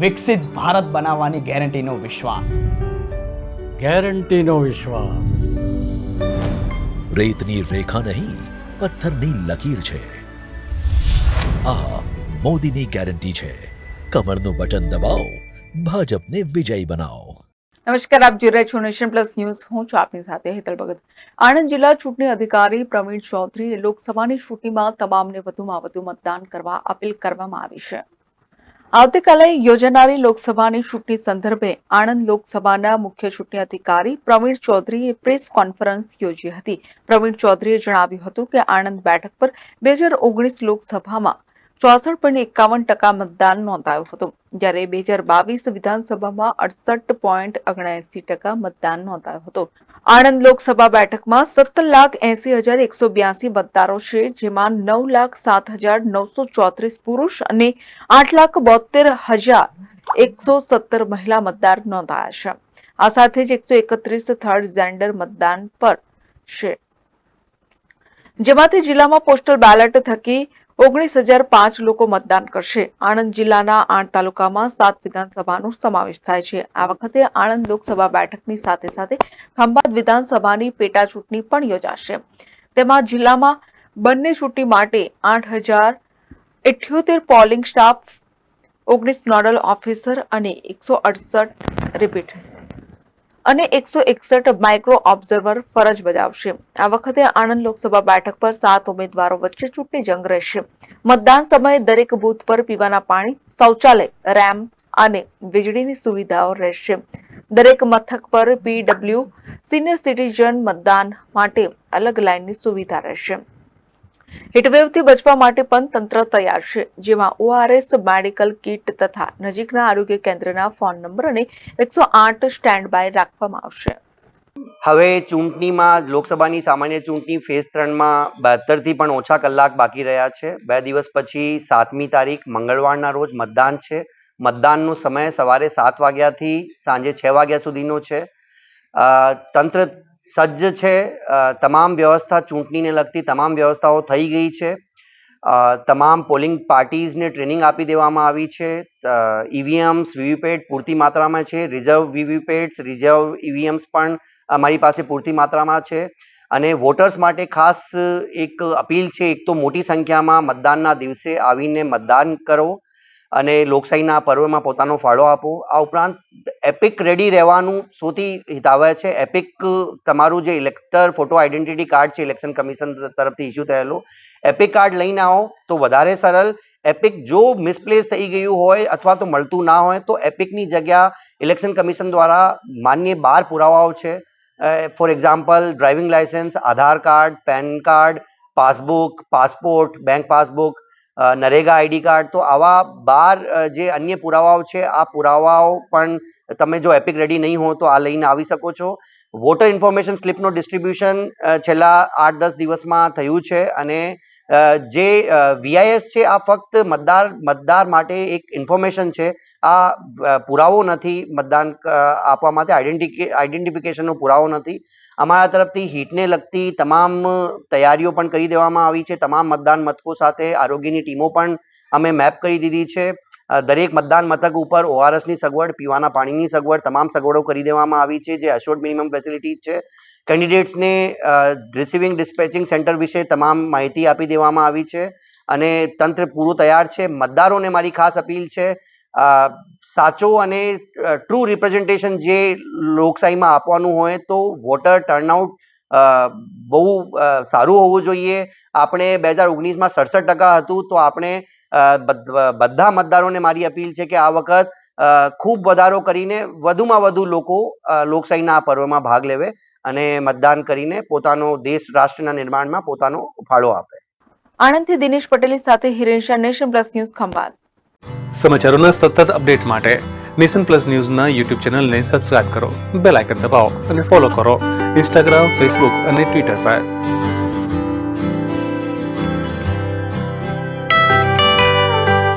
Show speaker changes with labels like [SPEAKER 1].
[SPEAKER 1] વિકસિત ભારત બનાવવાની ગેરંટીનો વિશ્વાસ.
[SPEAKER 2] ગેરંટીનો વિશ્વાસ.
[SPEAKER 3] રેતની રેખા નહીં પથ્થરની લકીર છે. આ મોદીની ગેરંટી છે. કમરનું બટન દબાવો ભાજપને વિજયી બનાવો.
[SPEAKER 4] નમસ્કાર આપ જોઈ રહ્યા છો નેશન પ્લસ ન્યૂઝ. હું છું આપની સાથે હેતલ ભગત. આણંદ જિલ્લા ચૂંટણી અધિકારી પ્રવીણ ચૌધરીએ લોકસભાની ચૂંટણીમાં તમામને વધુમાં વધુ મતદાન કરવા અપીલ કરવામાં આવી છે. આવતીકાલે યોજાનારી લોકસભાની ચૂંટણી સંદર્ભે આણંદ લોકસભાના મુખ્ય ચૂંટણી અધિકારી પ્રવીણ ચૌધરીએ પ્રેસ કોન્ફરન્સ યોજી હતી. પ્રવીણ ચૌધરીએ જણાવ્યું હતું કે આણંદ બેઠક પર બે હજાર ઓગણીસ લોકસભામાં ચોસઠ પોઈન્ટ એકાવન ટકા મતદાન નોંધાયું હતું. જ્યારે બે હજાર બાવીસ વિધાનસભામાં અડસઠ પોઈન્ટ ઓગણએસી ટકા મતદાન નોંધાયું હતું. આણંદ લોકસભા બેઠકમાં સત્તર લાખ એસી હજાર એકસો બ્યાસી મતદારો છે, જેમાં નવ લાખ સાત હજાર નવસો ચોત્રીસ પુરુષ અને આઠ લાખ બોતેર હજાર એકસો સત્તર મહિલા મતદાર નોંધાયા છે. આ સાથે જ એકસો એકત્રીસ થર્ડ જેન્ડર મતદાન પર છે. જેમાંથી જિલ્લામાં પોસ્ટલ બેલેટ થકી ઓગણીસ હજાર પાંચ લોકો મતદાન કરશે. આણંદ જિલ્લાના આઠ તાલુકામાં સાત વિધાનસભાનો સમાવેશ થાય છે. આ વખતે આણંદ લોકસભા બેઠકની સાથે સાથે ખંભાત વિધાનસભાની પેટા ચૂંટણી પણ યોજાશે. તેમાં જિલ્લામાં બંને ચૂંટણી માટે આઠ હજાર ઇઠ્યોતેર પોલિંગ સ્ટાફ, ઓગણીસ નોડલ ઓફિસર અને એકસો અડસઠ રિપીટ અને એકસો એકસઠ માઇક્રો ઓબ્ઝર્વર ફરજ બજાવશે. આ વખતે આણંદ લોકસભા બેઠક પર સાત ઉમેદવારો વચ્ચે ચૂંટણી જંગ રહેશે. મતદાન સમયે દરેક બૂથ પર પીવાના પાણી, શૌચાલય, રેમ્પ અને વીજળીની સુવિધાઓ રહેશે. દરેક મથક પર પીડબ્લ્યુ, સિનિયર સિટીઝન મતદાન માટે અલગ લાઇનની સુવિધા રહેશે. હીટવેવથી બચવા માટે પણ તંત્ર તૈયાર છે, જેમાં ઓઆરએસ મેડિકલ કિટ તથા નજીકના આરોગ્ય કેન્દ્રના ફોન નંબર અને એકસો આઠ સ્ટેન્ડ બાય રાખવામાં આવશે.
[SPEAKER 5] હવે ચૂંટણીમાં, લોકસભાની સામાન્ય ચૂંટણી ફેઝ ત્રણમાં બહાત્તરથી પણ ઓછા કલાક બાકી રહ્યા છે. બે દિવસ પછી સાતમી તારીખ, મંગળવારના રોજ મતદાન છે. મતદાનનો સમય સવારે સાત વાગ્યાથી સાંજે છ વાગ્યા સુધીનો છે. તંત્ર સજ્જ છે. તમામ વ્યવસ્થા ચૂંટણીને લગતી તમામ વ્યવસ્થાઓ થઈ ગઈ છે. તમામ પોલિંગ પાર્ટીઝને ટ્રેનિંગ આપી દેવામાં આવી છે. ઈવીએમ્સ, વીવીપેટ પૂરતી માત્રામાં છે. રિઝર્વ વીવીપેટ્સ, રિઝર્વ ઈવીએમ્સ પણ અમારી પાસે પૂરતી માત્રામાં છે. અને વોટર્સ માટે ખાસ એક અપીલ છે. એક તો મોટી સંખ્યામાં મતદાનના દિવસે આવીને મતદાન કરો. અને લોકશાહીના પર્વમાં પોતાનો ફાળો આપો. આ ઉપરાંત એપિક રેડી રહેવાનું સૌથી હિતાવહ છે. એપિક તમારું જે ઇલેક્ટર ફોટો આઈડેન્ટિટી કાર્ડ છે ઇલેક્શન કમિશન તરફથી ઇસ્યુ થયેલું. એપિક કાર્ડ લઈને આવો તો વધારે સરળ. એપિક જો મિસપ્લેસ થઈ ગયું હોય અથવા તો મળતું ના હોય તો એપિકની જગ્યા ઇલેક્શન કમિશન દ્વારા માન્ય બાર પુરાવાઓ છે. For example driving licence Aadhaar card PAN card passbook passport bank passbook NREGA ID card. તો આવા બાર જે અન્ય પુરાવાઓ છે આ પુરાવાઓ પણ તમે જો એપિક રેડી નહીં હો તો આ લઈને આવી શકો છો. વોટર ઇન્ફોર્મેશન સ્લિપનો ડિસ્ટ્રીબ્યુશન છેલ્લા આઠ દસ દિવસમાં થયું છે અને જે વીઆઈએસ છે આ ફક્ત મતદાર મતદાર માટે એક ઇન્ફોર્મેશન છે. આ પુરાવો નથી મતદાન આપવા માટે આઈડેન્ટિકે આઈડેન્ટિફિકેશનનો પુરાવો નથી. અમારા તરફથી હીટને લગતી તમામ તૈયારીઓ પણ કરી દેવામાં આવી છે. તમામ મતદાન મથકો સાથે આરોગ્યની ટીમો પણ અમે મેપ કરી દીધી છે. દરેક મતદાન મથક ઉપર ઓઆરએસની સગવડ, પીવાના પાણીની સગવડ તમામ સગવડો કરી દેવામાં આવી છે. જે અશોર્ડ મિનિમમ ફેસિલિટી છે. કેન્ડિડેટ્સને રિસીવિંગ ડિસ્પેચિંગ સેન્ટર વિશે તમામ માહિતી આપી દેવામાં આવી છે અને તંત્ર પૂરું તૈયાર છે. મતદારોને મારી ખાસ અપીલ છે સાચો અને ટ્રુ રિપ્રેઝન્ટેશન જે લોકશાહીમાં આપવાનું હોય તો વોટર ટર્નઆઉટ બહુ સારું હોવું જોઈએ. આપણે બે હજાર ઓગણીસમાં સડસઠ ટકા હતું તો આપણે બધ- મતદારોને મારી અપીલ છે કે આ વખત ખૂબ વધારો કરીને વધુમાં વધુ લોકો લોકશાહીના આ પર્વમાં ભાગ લેવે અને મતદાન કરીને પોતાનો દેશ રાષ્ટ્રના નિર્માણમાં પોતાનો ફાળો આપે.
[SPEAKER 4] આણંદથી દિનેશ પટેલની સાથે Hiren Shah nation plus news Khambhat.
[SPEAKER 6] સમાચારોના સતત અપડેટ માટે નેશન પ્લસ ન્યૂઝના યુટ્યુબ ચેનલને સબસ્ક્રાઇબ કરો બેલ આઇકન દબાવો અને ફોલો કરો ઇન્સ્ટાગ્રામ ફેસબુક અને ટ્વિટર પર.